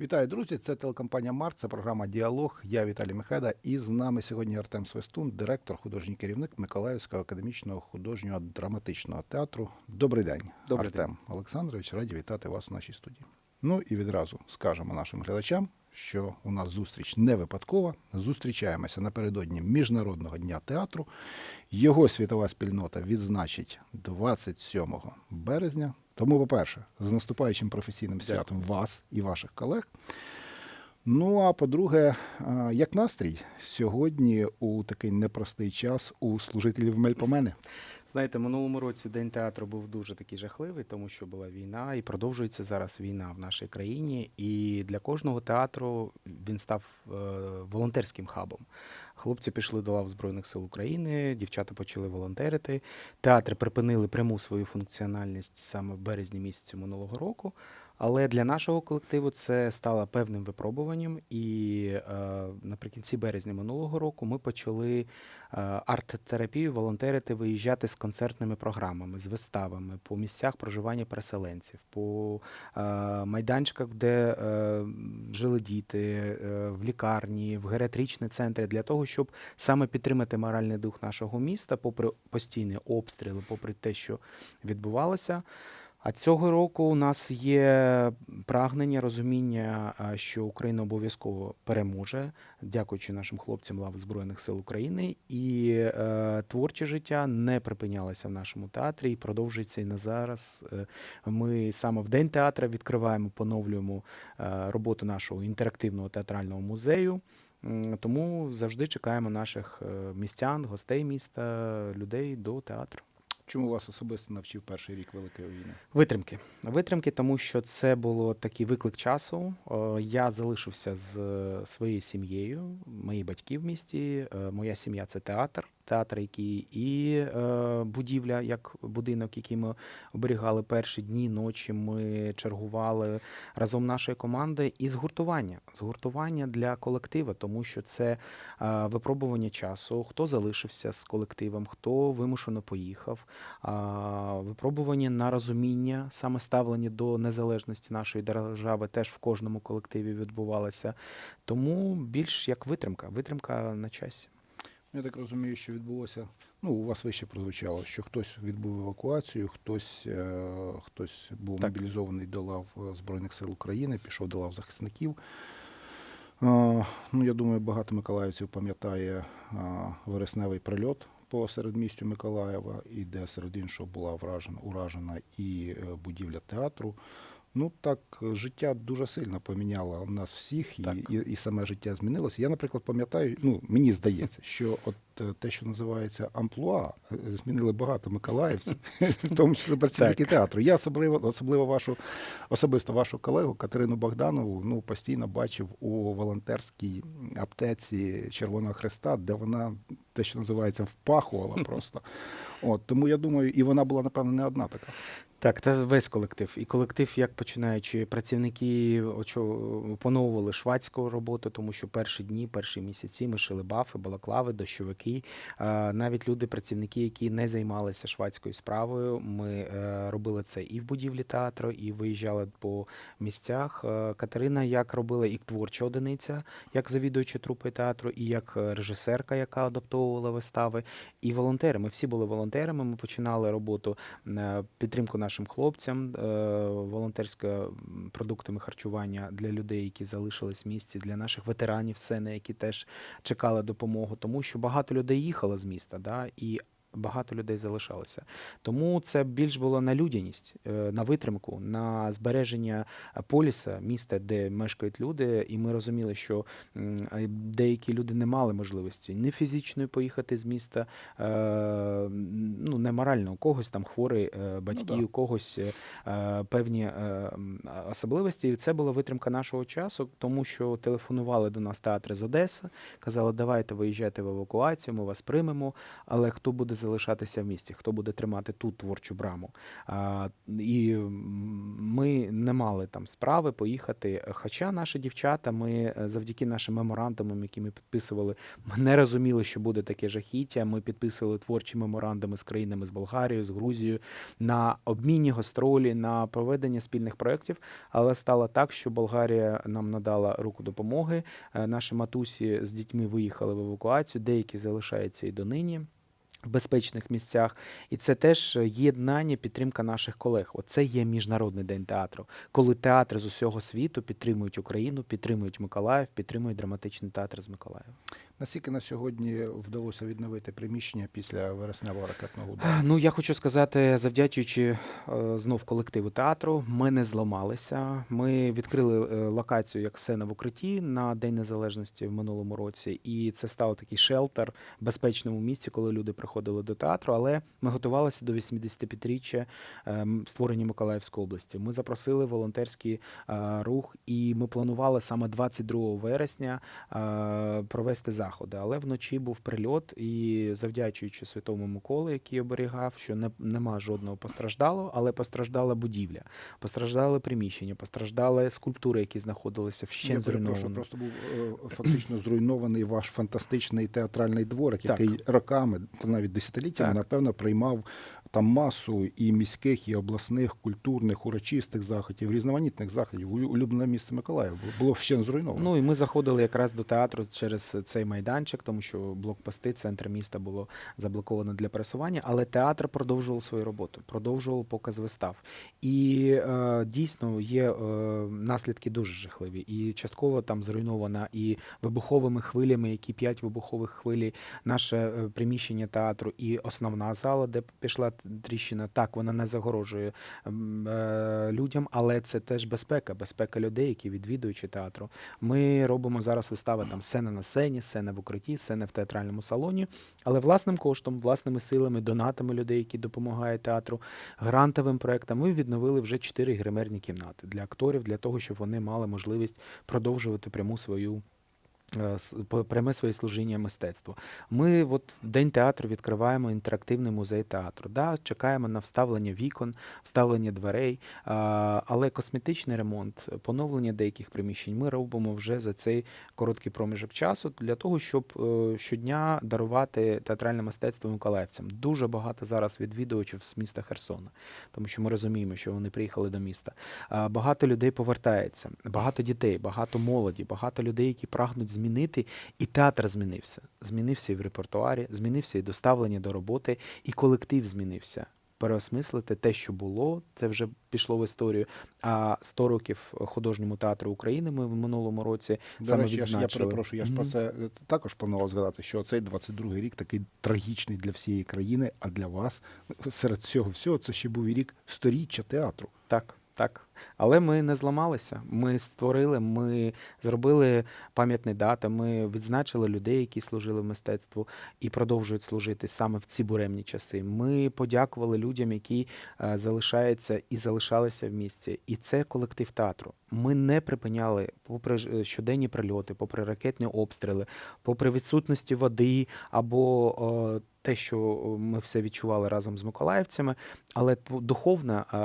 Вітаю, друзі! Це телекомпанія Март, це програма Діалог. Я Віталій Михайда. І з нами сьогодні Артем Свистун, директор, художній керівник Миколаївського академічного художнього драматичного театру. Добрий день, Добрий Артем Олександрович. Раді вітати вас у нашій студії. Ну і відразу скажемо нашим глядачам, що у нас зустріч не випадкова. Зустрічаємося напередодні Міжнародного дня театру. Його світова спільнота відзначить 27 березня. Тому, по-перше, з наступаючим професійним Дякую. святом вас і ваших колег. Ну а по-друге, як настрій сьогодні у такий непростий час у служителів Мельпомени? Знаєте, минулому році день театру був дуже такий жахливий, тому що була війна, і продовжується зараз війна в нашій країні. І для кожного театру він став е, волонтерським хабом. Хлопці пішли до лав Збройних сил України, дівчата почали волонтерити. Театри припинили пряму свою функціональність саме в березні місяці минулого року. Але для нашого колективу це стало певним випробуванням. І е, наприкінці березня минулого року ми почали е, арт-терапію, волонтерити, виїжджати з концертними програмами, з виставами по місцях проживання переселенців, по е, майданчиках, де е, жили діти, е, в лікарні, в геріатричні центри, для того, щоб саме підтримати моральний дух нашого міста, попри постійні обстріли, попри те, що відбувалося. А цього року у нас є прагнення, розуміння, що Україна обов'язково переможе, дякуючи нашим хлопцям лав Збройних сил України. І е, творче життя не припинялося в нашому театрі і продовжується і на зараз. Е, Ми саме в день театра відкриваємо, поновлюємо е, роботу нашого інтерактивного театрального музею. Тому завжди чекаємо наших е, містян, гостей міста, людей до театру. Чому вас особисто навчив перший рік Великої війни? Витримки. Витримки, тому що це було такий виклик часу. Е, Я залишився з е, своєю сім'єю, мої батьки в місті. Е, Моя сім'я це театр. Театр, який і е, будівля, як будинок, який ми оберігали перші дні, ночі. Ми чергували разом нашої команди, і згуртування. Згуртування для колектива, тому що це е, випробування часу. Хто залишився з колективом, хто вимушено поїхав а, випробування на розуміння, саме ставлення до незалежності нашої держави теж в кожному колективі відбувалося. Тому більш як витримка, витримка на часі. Я так розумію, що відбулося. Ну, у вас вище прозвучало, що хтось відбув евакуацію, хтось, е, хтось був Так. мобілізований до лав е, Збройних сил України, пішов до лав захисників. Е, ну, я думаю, багато миколаївців пам'ятає е, вересневий прильот по середмістю Миколаєва, і де серед іншого була вражена, уражена і е, будівля театру. Ну так, життя дуже сильно поміняло нас всіх, і, і, і саме життя змінилося. Я, наприклад, пам'ятаю, ну мені здається, що от те, що називається амплуа, е, змінили багато миколаївців, в тому числі працівники театру. Я особливо, особливо вашу особисто вашу колегу Катерину Богданову, ну постійно бачив у волонтерській аптеці Червоного Хреста, де вона те, що називається, впахувала просто. От тому я думаю, і вона була напевно не одна така. Так, та весь колектив. І колектив, як починаючи, працівники опановували швадську роботу, тому що перші дні, перші місяці ми шили бафи, балаклави, дощовики. А, Навіть люди, працівники, які не займалися швадською справою, ми е, робили це і в будівлі театру, і виїжджали по місцях. Е, Катерина як робила і творча одиниця, як завідуюча трупи театру, і як е, режисерка, яка адаптовувала вистави, і волонтери. Ми всі були волонтерами. Ми починали роботу е, підтримку нашим хлопцям, е, волонтерське продуктами харчування для людей, які залишились в місті, для наших ветеранів сцени, які теж чекали допомогу, тому що багато людей їхало з міста, да, і багато людей залишалося. Тому це більш було на людяність, е, на витримку, на збереження поліса, міста, де мешкають люди. І ми розуміли, що деякі люди не мали можливості ні фізичної поїхати з міста, е, ну не морально, у когось там хворі е, батьки, да. у когось певні особливості. І це була витримка нашого часу, тому що телефонували до нас театри з Одеси, казали, давайте виїжджайте в евакуацію, ми вас приймемо. Але хто буде залишатися в місті, хто буде тримати тут творчу браму. А, і ми не мали там справи поїхати. Хоча наші дівчата, ми е, завдяки нашим меморандумам, які ми підписували, ми не розуміли, що буде таке жахіття. Ми підписували творчі меморандуми з країнами з Болгарією, з Грузією на обмінні гастролі, на проведення спільних проєктів. Але стало так, що Болгарія нам надала руку допомоги. Е, Наші матусі з дітьми виїхали в евакуацію, деякі залишаються і донині. Безпечних місцях, і це теж єднання, підтримка наших колег. Оце є міжнародний день театру, коли театри з усього світу підтримують Україну, підтримують Миколаїв, підтримують драматичний театр з Миколаєва. Наскільки на сьогодні вдалося відновити приміщення після вересневого ракетного удару? Ну я хочу сказати, завдячуючи е, знов колективу театру, ми не зламалися. Ми відкрили е, локацію як сцена в укритті на День Незалежності в минулому році, і це став такий шелтер в безпечному місці, коли люди приходили до театру. Але ми готувалися до 85-річчя ем, створення Миколаївської області. Ми запросили волонтерський е, рух, і ми планували саме 22 вересня е, провести заходи. Але вночі був прильот, і завдячуючи святому Миколі, який оберігав, що не, нема жодного постраждалого, але постраждала будівля, постраждали приміщення, постраждали скульптури, які знаходилися вщент перепрошую, зруйновані. просто був е, фактично зруйнований ваш фантастичний театральний дворик, Так. який роками, та навіть десятиліттями, Так. напевно, приймав там масу і міських, і обласних, культурних, урочистих заходів, різноманітних заходів. Улю- Улюблене місце Миколаїв було- було вщент зруйновано. Ну і ми заходили якраз до театру через цей майданчик, тому що блокпости, центр міста було заблоковано для пересування, але театр продовжував свою роботу, продовжував показ вистав. І е, дійсно є е, наслідки дуже жахливі. І частково там зруйнована і вибуховими хвилями, які п'ять вибухових хвилі, наше е, приміщення театру, і основна зала, де пішла тріщина. Так, вона не загорожує е, людям, але це теж безпека, безпека людей, які відвідуючи театру. Ми робимо зараз вистави там сцена на сцені, сцена в укритті, сцена в театральному салоні, але власним коштом, власними силами, донатами людей, які допомагають театру, грантовим проектам. Ми відновили вже чотири гримерні кімнати для акторів, для того, щоб вони мали можливість продовжувати пряму свою. Е, Пряме своє служіння мистецтву. Ми от День театру відкриваємо інтерактивний музей театру. Да, чекаємо на вставлення вікон, вставлення дверей, але косметичний ремонт, поновлення деяких приміщень ми робимо вже за цей короткий проміжок часу для того, щоб е, щодня дарувати театральне мистецтво миколаївцям. Дуже багато зараз відвідувачів з міста Херсона, тому що ми розуміємо, що вони приїхали до міста. Багато людей повертається, багато дітей, багато молоді, багато людей, які прагнуть змінити, і театр змінився. Змінився і в репертуарі, змінився і доставлення до роботи, і колектив змінився. Переосмислити те, що було, це вже пішло в історію. А 100 років художньому театру України ми в минулому році До саме речі, я, ж, я перепрошую, я ж про це е, також планував згадати, що цей 22-й рік такий трагічний для всієї країни, а для вас серед всього всього це ще був і рік сторіччя театру. Так, так. Але ми не зламалися. Ми створили, ми зробили пам'ятні дати, ми відзначили людей, які служили в мистецтву і продовжують служити саме в ці буремні часи. Ми подякували людям, які е, залишаються і залишалися в місті. І це колектив театру. Ми не припиняли, попри е, щоденні прильоти, попри ракетні обстріли, попри відсутності води або те, що ми все відчували разом з миколаївцями, але духовна е,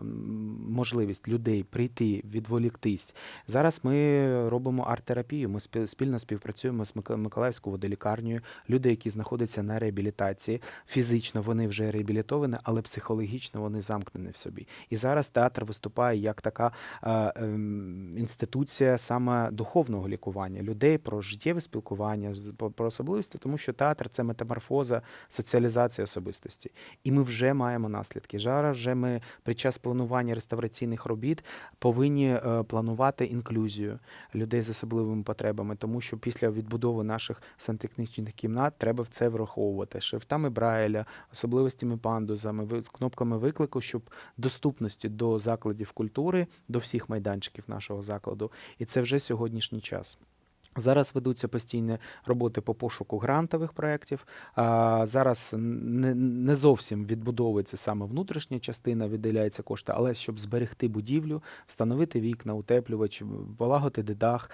м, можливість людей прийти, відволіктись. Зараз ми робимо арт-терапію. Ми спільно співпрацюємо з Миколаївською водолікарнею. Люди, які знаходяться на реабілітації, фізично вони вже реабілітовані, але психологічно вони замкнені в собі. І зараз театр виступає як така е, ем, інституція саме духовного лікування людей про життєве спілкування, про про особливості, тому що театр це метаморфоза, соціалізація особистості. І ми вже маємо наслідки. Зараз вже ми під час планування реставраційних робіт повинні е, планувати інклюзію людей з особливими потребами, тому що після відбудови наших сантехнічних кімнат треба в це враховувати шрифтами Брайля, особливостями пандузами, з кнопками виклику, щоб доступності до закладів культури, до всіх майданчиків нашого закладу. І це вже сьогоднішній час. Зараз ведуться постійні роботи по пошуку грантових проєктів. Зараз не, зовсім відбудовується саме внутрішня частина, виділяється кошти, але щоб зберегти будівлю, встановити вікна, утеплювач, полагодити дах.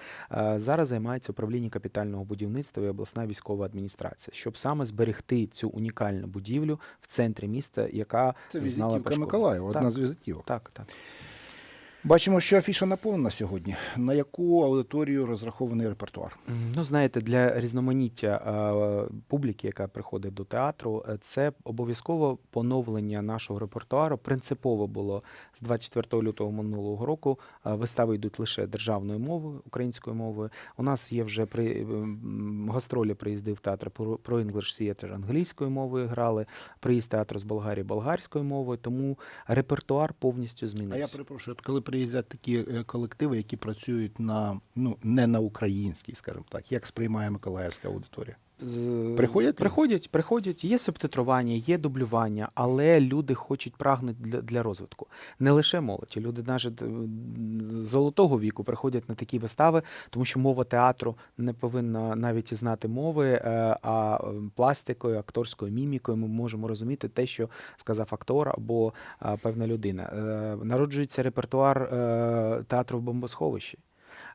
Зараз займається управління капітального будівництва і обласна військова адміністрація, щоб саме зберегти цю унікальну будівлю в центрі міста, яка Це зазнала. Миколаєва, одна з візитівок. Так, так. Бачимо, що афіша наповнена сьогодні. На яку аудиторію розрахований репертуар? Ну, знаєте, для різноманіття е, публіки, яка приходить до театру, це обов'язково поновлення нашого репертуару. Принципово було з 24 лютого минулого року. Вистави йдуть лише державною мовою, українською мовою. У нас є вже при гастролі приїздив театр про про English Theatre англійською мовою грали, приїзд театру з Болгарії болгарською мовою, тому репертуар повністю змінився. А я перепрошую, коли приїздять такі е, колективи, які працюють на ну не на українській, скажімо так, як сприймає миколаївська аудиторія? З- Приходять? Приходять, приходять. Є субтитрування, є дублювання, але люди хочуть прагнуть для, для розвитку. Не лише молодь. Люди навіть е, золотого віку приходять на такі вистави, тому що мова театру не повинна навіть знати мови, е, а пластикою, акторською мімікою ми можемо розуміти те, що сказав актор або е, певна людина. Народжується репертуар театру в бомбосховищі.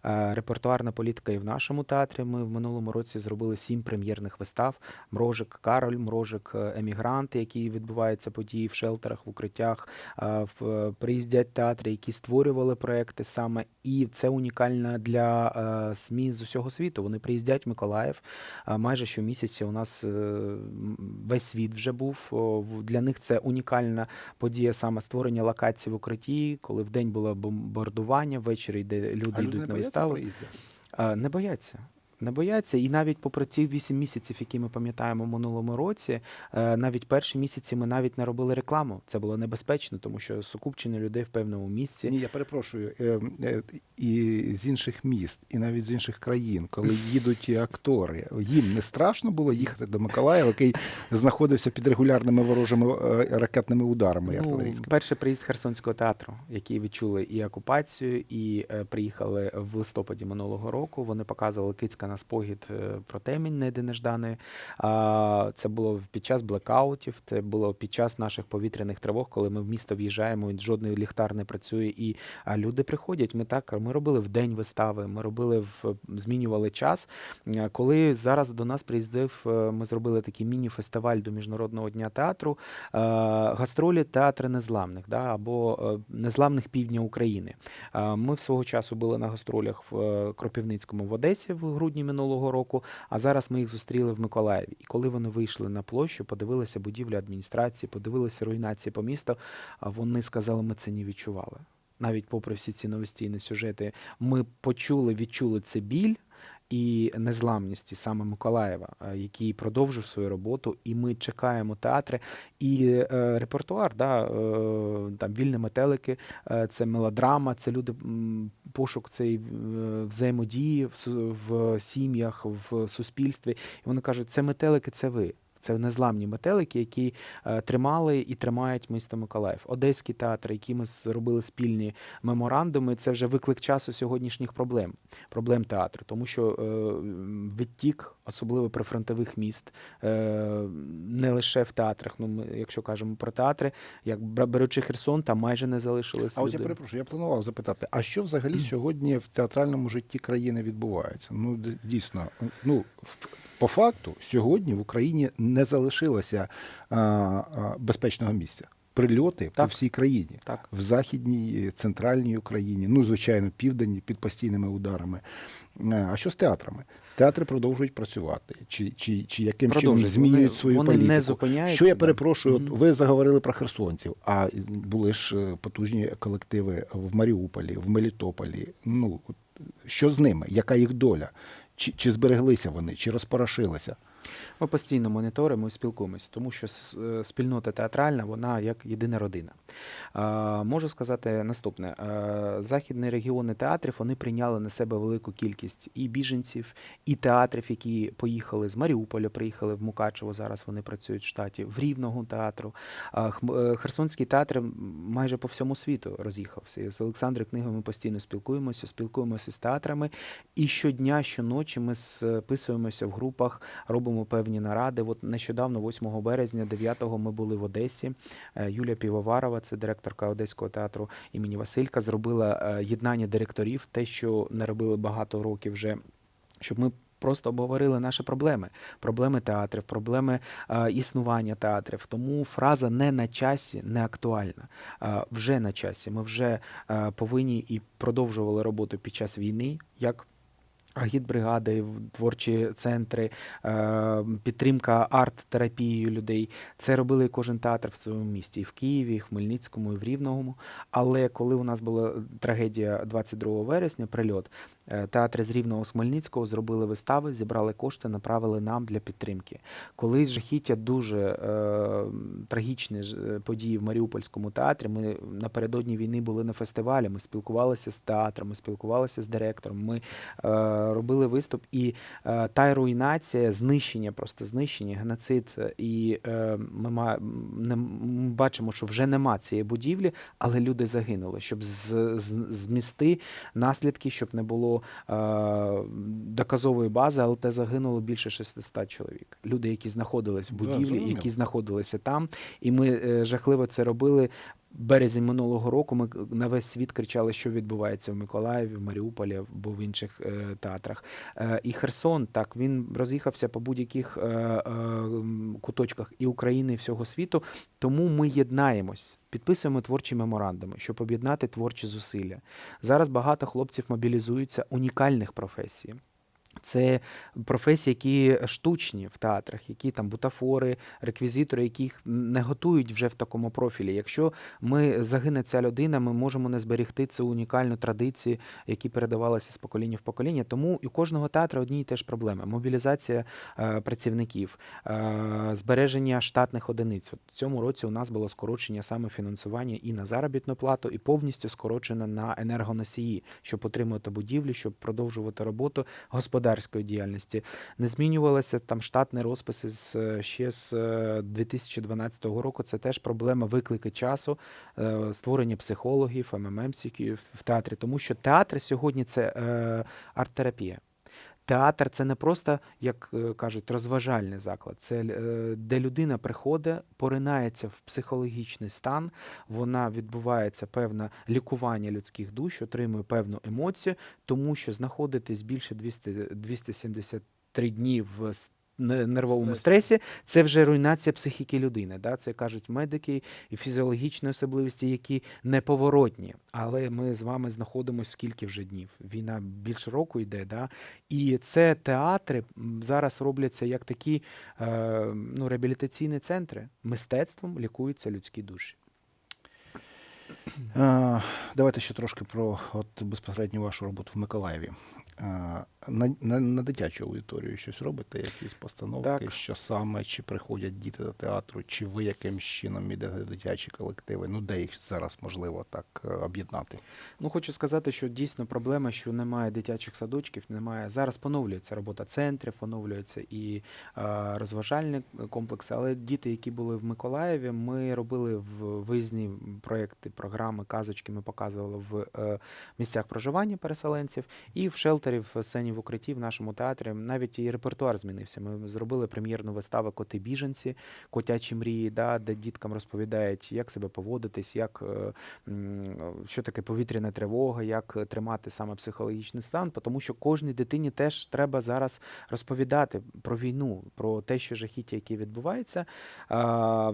Е, Репертуарна політика і в нашому театрі. Ми в минулому році зробили сім прем'єрних вистав: Мрожик Кароль, Мрожик е, Емігранти, які відбуваються події в шелтерах, в укриттях. Е, в- Приїздять театри, які створювали проекти саме, і це унікально для СМІ з усього світу. Вони приїздять в Миколаїв. Майже щомісяця у нас весь світ вже був. Для них це унікальна подія, саме створення локацій в укритті, коли в день було бомбардування, ввечері йде люди а йдуть на виставу. А, Не бояться. Не бояться, і навіть попри ці 8 місяців, які ми пам'ятаємо в минулому році, е, навіть перші місяці ми навіть не робили рекламу. Це було небезпечно, тому що сукупчення людей в певному місці. Ні, я перепрошую, е, е, і з інших міст, і навіть з інших країн, коли їдуть актори, їм не страшно було їхати до Миколаєва, який знаходився під регулярними ворожими ракетними ударами Ну, перший приїзд Херсонського театру, які відчули і окупацію, і приїхали в листопаді минулого року. Вони показували Кицька на спогід е, про темінь Неди Неждани. А, Це було під час блекаутів, це було під час наших повітряних тривог, коли ми в місто в'їжджаємо, і жодний ліхтар не працює. І люди приходять. Ми так ми робили в день вистави, ми робили в змінювали час. Е, Коли зараз до нас приїздив, е, ми зробили такий міні-фестиваль до міжнародного дня театру. Гастролі театри незламних, да, або незламних півдня України. Ми свого часу були на гастролях в Кропивницькому в Одесі в грудні минулого року. А зараз ми їх зустріли в Миколаєві. І коли вони вийшли на площу, подивилися будівлю адміністрації, подивилися руйнації по місту, вони сказали, ми це не відчували. Навіть попри всі ці новостійні сюжети, ми почули, відчули це біль і незламність саме Миколаєва, е, який продовжив свою роботу, і ми чекаємо театри. І е, репертуар, да, е, там вільні метелики, е, це мелодрама, це люди, пошук цієї е, взаємодії в, сім'ях, в суспільстві. І вони кажуть, це метелики, це ви. Це незламні метелики, які е, тримали і тримають місто Миколаїв. Одеський театр, які ми зробили спільні меморандуми, це вже виклик часу сьогоднішніх проблем, проблем театру, тому що е, відтік, особливо прифронтових міст, е, не лише в театрах. Ну, ми, якщо кажемо про театри, як беручи Херсон, там майже не залишилось А от я перепрошую, я планував запитати, а що взагалі сьогодні в театральному житті країни відбувається? Ну, дійсно, ну в- по факту, сьогодні в Україні не залишилося а, а, безпечного місця. Прильоти по всій країні. Так. В західній, центральній Україні, ну, звичайно, південній під постійними ударами. Е, А що з театрами? Театри продовжують працювати, чи, чи, чи яким чином змінюють Вони- свою вони не зупиняються, Що я перепрошую, от ви заговорили про херсонців, а були ж е, потужні колективи в Маріуполі, в Мелітополі. Ну що з ними? Яка їх доля? Чи, чи збереглися вони, чи розпорошилися? Ми постійно моніторимо і спілкуємося, тому що е, спільнота театральна, вона як єдина родина. Е, Можу сказати наступне: Е, західні регіони театрів вони прийняли на себе велику кількість і біженців, і театрів, які поїхали з Маріуполя, приїхали в Мукачево. Зараз вони працюють в штаті, в Рівного театру. Е, Херсонський театр майже по всьому світу роз'їхався. З Олександром Книгою ми постійно спілкуємося, спілкуємося з театрами. І щодня, щоночі ми списуємося в групах, робимо певні наради. От нещодавно, 8 березня, 9 ми були в Одесі. Е, Юлія Півоварова, це директорка Одеського театру імені Василька, зробила е, єднання директорів, те, що не робили багато років вже, щоб ми. Просто обговорили наші проблеми, проблеми театрів, проблеми е, існування театрів. Тому фраза не на часі не актуальна. Е, вже на часі. Ми вже е, повинні і продовжували роботу під час війни, як агітбригади, в- творчі центри, е, підтримка арт-терапією людей. Це робили кожен театр в цьому місті, і в Києві, і в Хмельницькому, і в Рівному. Але коли у нас була трагедія 22 вересня, прильот, е, театри з Рівного з Хмельницького зробили вистави, зібрали кошти, направили нам для підтримки. Коли жахіття дуже е, трагічні е, події в Маріупольському театрі, ми напередодні війни були на фестивалі, ми спілкувалися з театром, ми спілкувалися з директором. Ми е, робили виступ, і е, та руйнація, знищення, просто знищення, геноцид. І е, ми ма, не, ми бачимо, що вже нема цієї будівлі, але люди загинули, щоб з, з, змісти наслідки, щоб не було е, доказової бази, але те загинуло більше 600 чоловік. Люди, які знаходились в будівлі, які знаходилися там, і ми е, жахливо це робили. Березень минулого року ми на весь світ кричали, що відбувається в Миколаєві, в Маріуполі або в інших е, театрах. Е, і Херсон, так він роз'їхався по будь-яких е, е, куточках і України, і всього світу. Тому ми єднаємось, підписуємо творчі меморандуми, щоб об'єднати творчі зусилля. Зараз багато хлопців мобілізуються унікальних професій. Це професії, які штучні в театрах, які там бутафори, реквізитори, яких не готують вже в такому профілі. Якщо ми загине ця людина, ми можемо не зберегти цю унікальну традицію, які передавалися з покоління в покоління. Тому у кожного театру одні і те ж проблеми: мобілізація е, працівників, е, збереження штатних одиниць. От цьому році у нас було скорочення саме фінансування і на заробітну плату, і повністю скорочено на енергоносії, щоб отримувати будівлі, щоб продовжувати роботу господарської діяльності. Не змінювалися там штатні розписи з е, ще з е, 2012 року. Це теж проблема виклики часу, е, створення психологів, МММ в театрі, тому що театр сьогодні це е, арт-терапія. Театр це не просто, як е, кажуть, розважальний заклад. Це е, де людина приходить, поринається в психологічний стан, вона відбувається певне лікування людських душ, отримує певну емоцію, тому що знаходитись більше 200, 273 дні в нервовому стресі, це вже руйнація психіки людини. Да? Це кажуть медики і фізіологічні особливості, які неповоротні. Але ми з вами знаходимося скільки вже днів. Війна більше року йде, да? і це театри зараз робляться як такі е, ну, реабілітаційні центри. Мистецтвом лікуються людські душі. Е, Давайте ще трошки про от безпосередньо вашу роботу в Миколаєві. На, на, на дитячу аудиторію щось робите, якісь постановки, Так. що саме, чи приходять діти до театру, чи ви якимсь чином ідете дитячі колективи? Ну, де їх зараз можливо так е, об'єднати? Ну, хочу сказати, що дійсно проблема, що немає дитячих садочків, немає. Зараз поновлюється робота центрів, поновлюється і е, розважальні комплекси. Але діти, які були в Миколаєві, ми робили в виїзні проекти, програми, казочки. Ми показували в е, місцях проживання переселенців і в шелтері в сцені укритті в нашому театрі. Навіть і репертуар змінився. Ми зробили прем'єрну виставу Коти біженці, котячі мрії, да, де діткам розповідають, як себе поводитись, як е, що таке повітряна тривога, як тримати саме психологічний стан, тому що кожній дитині теж треба зараз розповідати про війну, про те, що жахіття, яке відбувається.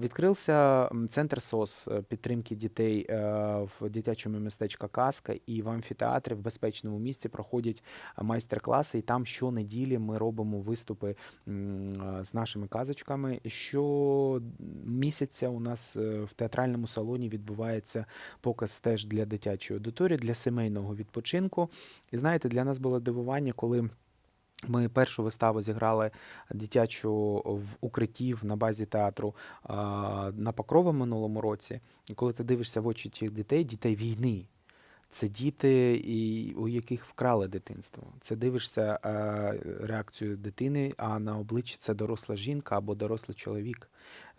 Відкрився центр СОС е, підтримки дітей е, в дитячому містечка Казка і в амфітеатрі в безпечному місці проходять а, майстер-класи, і там щонеділі ми робимо виступи з нашими казочками. Щомісяця у нас е, в театральному салоні відбувається показ теж для дитячої аудиторії, для сімейного відпочинку. І знаєте, для нас було дивування, коли. Ми першу виставу зіграли дитячу в укриттів на базі театру на Покрова минулому році. І коли ти дивишся в очі тих дітей, дітей війни. Це діти, і, у яких вкрали дитинство. Це дивишся е, реакцію дитини, а на обличчі це доросла жінка або дорослий чоловік.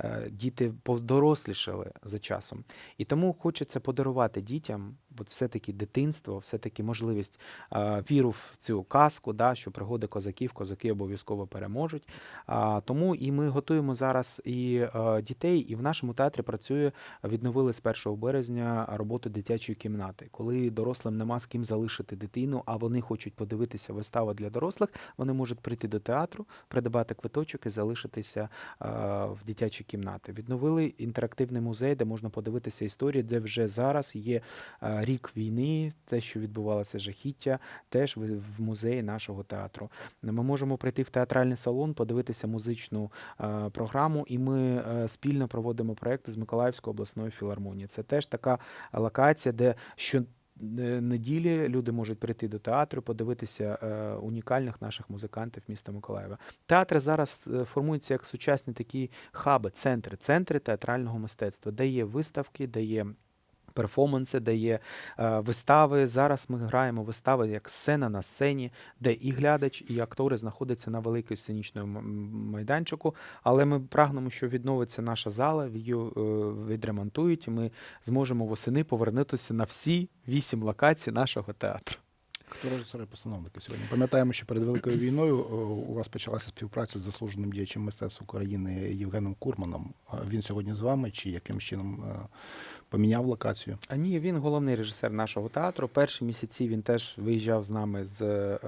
Е, діти подорослішали за часом. І тому хочеться подарувати дітям от все-таки дитинство, все-таки можливість е, віру в цю казку, да, що пригоди козаків, козаки обов'язково переможуть. Тому і ми готуємо зараз і е, дітей, і в нашому театрі працює, відновили з 1 березня роботу дитячої кімнати. Коли дорослим нема з ким залишити дитину, а вони хочуть подивитися виставу для дорослих, вони можуть прийти до театру, придбати квиточок і залишитися в дитячій кімнаті. Відновили інтерактивний музей, де можна подивитися історії, де вже зараз є е, рік війни, те, що відбувалося жахіття, теж в в музеї нашого театру. Ми можемо прийти в театральний салон, подивитися музичну е, програму, і ми е, спільно проводимо проекти з Миколаївської обласної філармонії. Це теж така локація, де що. Неділі люди можуть прийти до театру, подивитися е, унікальних наших музикантів міста Миколаєва. Театри зараз е, формуються як сучасні такі хаби, центри, центри театрального мистецтва, де є виставки, де є перформанси, де є е, вистави. Зараз ми граємо вистави як сцена на сцені, де і глядач, і актори знаходяться на великій сценічному майданчику. Але ми прагнемо, що відновиться наша зала, її е, відремонтують, і ми зможемо восени повернутися на всі вісім локацій нашого театру. Хто режисери постановники сьогодні? Пам'ятаємо, що перед великою війною у вас почалася співпраця з заслуженим діячем мистецтв України Євгеном Курманом. Він сьогодні з вами чи яким чином е, поміняв локацію? А ні, він головний режисер нашого театру. Перші місяці він теж виїжджав з нами з е,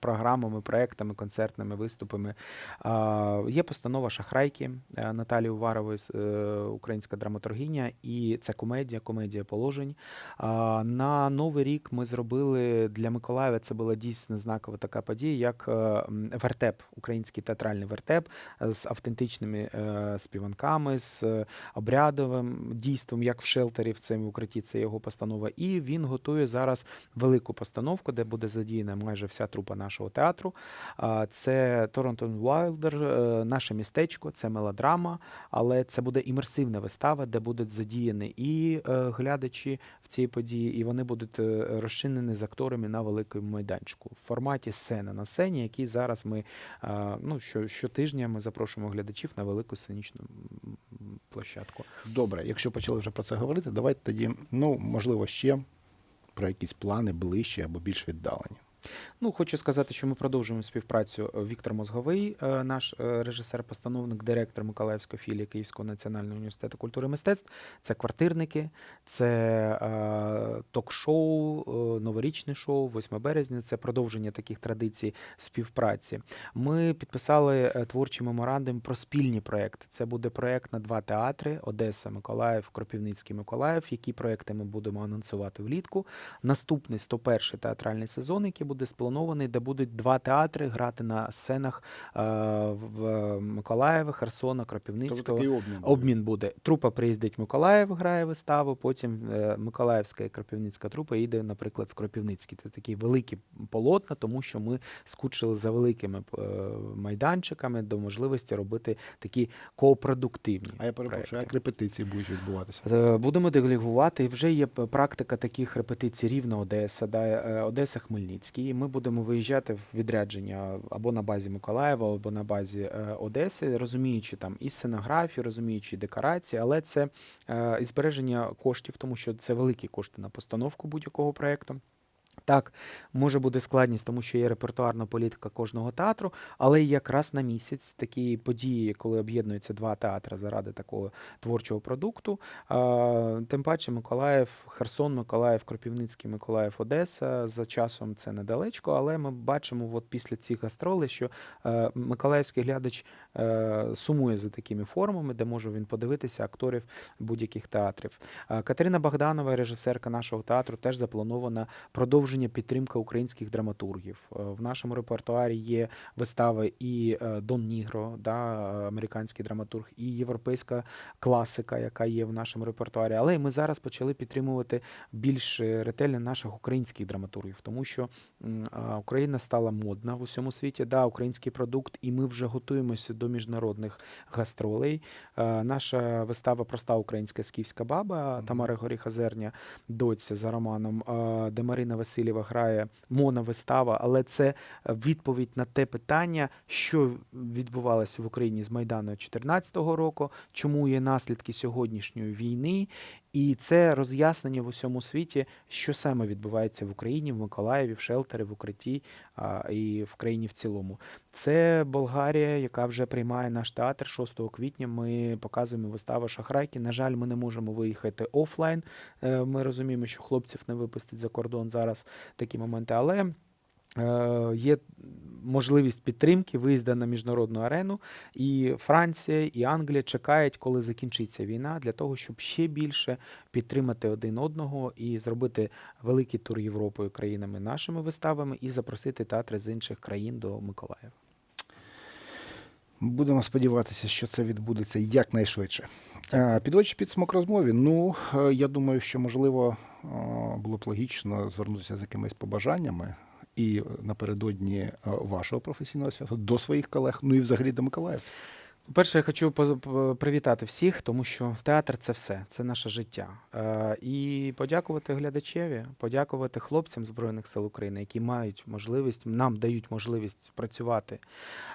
програмами, проектами, концертними виступами. А, є постанова Шахрайки е, Наталії Уварової, е, українська драматургіня, і це комедія, комедія положень. А, на новий рік ми зробили для Миколаєва. Це була дійсно знакова така подія, як е, вертеп, український театральний вертеп е, з автентичними е, співанками, з е, обрядовим дійством, як в шелтері в цьому укритті, це його постанова. І він готує зараз велику постановку, де буде задіяна майже вся трупа нашого театру. Це Торонтон Вайлдер, е, наше містечко, це мелодрама, але це буде імерсивна вистава, де будуть задіяні і е, глядачі в цій події, і вони будуть е, розчинені з акторами на великому майданчику в форматі сцена на сцені, який зараз ми ну, що, щотижня ми запрошуємо глядачів на велику сценічну площадку. Добре, якщо почали вже про це говорити, давайте тоді, ну можливо, ще про якісь плани ближчі або більш віддалені. Ну, хочу сказати, що ми продовжуємо співпрацю. Е, Віктор Мозговий, е, наш е, режисер-постановник, директор Миколаївської філії Київського національного університету культури і мистецтв. Це квартирники, це ток-шоу, новорічне шоу, 8 березня. Це продовження таких традицій співпраці. Ми підписали творчий меморандум про спільні проекти. Це буде проект на два театри: Одеса, Миколаїв, Кропівницький, Миколаїв. Які проекти ми будемо анонсувати влітку. Наступний 101-й театральний сезон, який буде спланований, де будуть два театри грати на сценах е, в Миколаєва, Херсона, Тобто Кропівницького. такий обмін. Обмін буде. Трупа приїздить в Миколаїв, грає виставу. Потім е, Миколаївська і Кропівницька трупа їде, наприклад, в Кропівницький. Це такі великі полотна, тому що ми скучили за великими е, майданчиками до можливості робити такі копродуктивні. А я перепрошую, як репетиції будуть відбуватися? Е, Будемо делегувати. Вже є практика таких репетицій рівно Одеса, да, Одеса Хмельницький. Ми будемо виїжджати в відрядження або на базі Миколаєва, або на базі е, Одеси, розуміючи там і сценографію, розуміючи декорації, але це е, і збереження коштів, тому що це великі кошти на постановку будь-якого проєкту. Так, може бути складність, тому що є репертуарна політика кожного театру, але якраз на місяць такі події, коли об'єднуються два театри заради такого творчого продукту. Тим паче Миколаїв, Херсон, Миколаїв, Кропівницький, Миколаїв, Одеса. За часом це недалечко, але ми бачимо от після цих гастролей, що е, миколаївський глядач е, сумує за такими формами, де може він подивитися акторів будь-яких театрів. Катерина Богданова, режисерка нашого театру, теж запланована продовження продовження підтримка українських драматургів. Е, В нашому репертуарі є вистави і е, Дон Нігро, да, е, американський драматург, і європейська класика, яка є в нашому репертуарі. Але ми зараз почали підтримувати більш ретельно наших українських драматургів, тому що Україна стала модна в усьому світі. Да, український продукт, і ми вже готуємося до міжнародних гастролей. Наша вистава Проста українська скіфська баба Мгм. Тамара Горіха Зерня, доця за романом, е, де Марина Васильєва грає моновистава, але це відповідь на те питання, що відбувалося в Україні з Майдану 2014 року, чому є наслідки сьогоднішньої війни, і це роз'яснення в усьому світі, що саме відбувається в Україні, в Миколаєві, в шелтері, в укритті а, і в країні в цілому. Це Болгарія, яка вже приймає наш театр 6 квітня. Ми показуємо виставу Шахрайки. На жаль, ми не можемо виїхати офлайн. Е, Ми розуміємо, що хлопців не випустять за кордон зараз такі моменти, але. Е, Є можливість підтримки, виїзду на міжнародну арену, і Франція, і Англія чекають, коли закінчиться війна, для того, щоб ще більше підтримати один одного і зробити великий тур Європою країнами нашими виставами і запросити театри з інших країн до Миколаєва. Будемо сподіватися, що це відбудеться якнайшвидше. Е, Підводячи підсумок розмові, ну е, я думаю, що можливо е, було б логічно звернутися з якимись побажаннями і е, напередодні е, вашого професійного свята до своїх колег, ну і взагалі до миколаївців. Перше, я хочу привітати всіх, тому що театр це все, це наше життя. Е, і подякувати глядачеві, подякувати хлопцям Збройних сил України, які мають можливість, нам дають можливість працювати.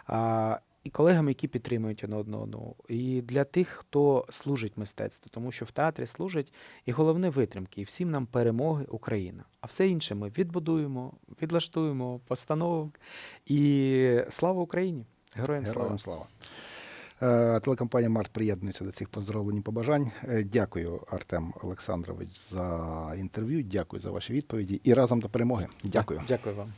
А, і колегам, які підтримують один одного, і для тих, хто служить мистецтву, тому що в театрі служить і головне витримки, і всім нам перемоги Україна. А все інше ми відбудуємо, відлаштуємо, постановок. І слава Україні! Героям слава! Героям слава. Е, Телекомпанія Март приєднується до цих поздоровлень і побажань. Е, Дякую, Артем Олександрович, за інтерв'ю. Дякую за ваші відповіді. І разом до перемоги. Дякую. Дякую вам.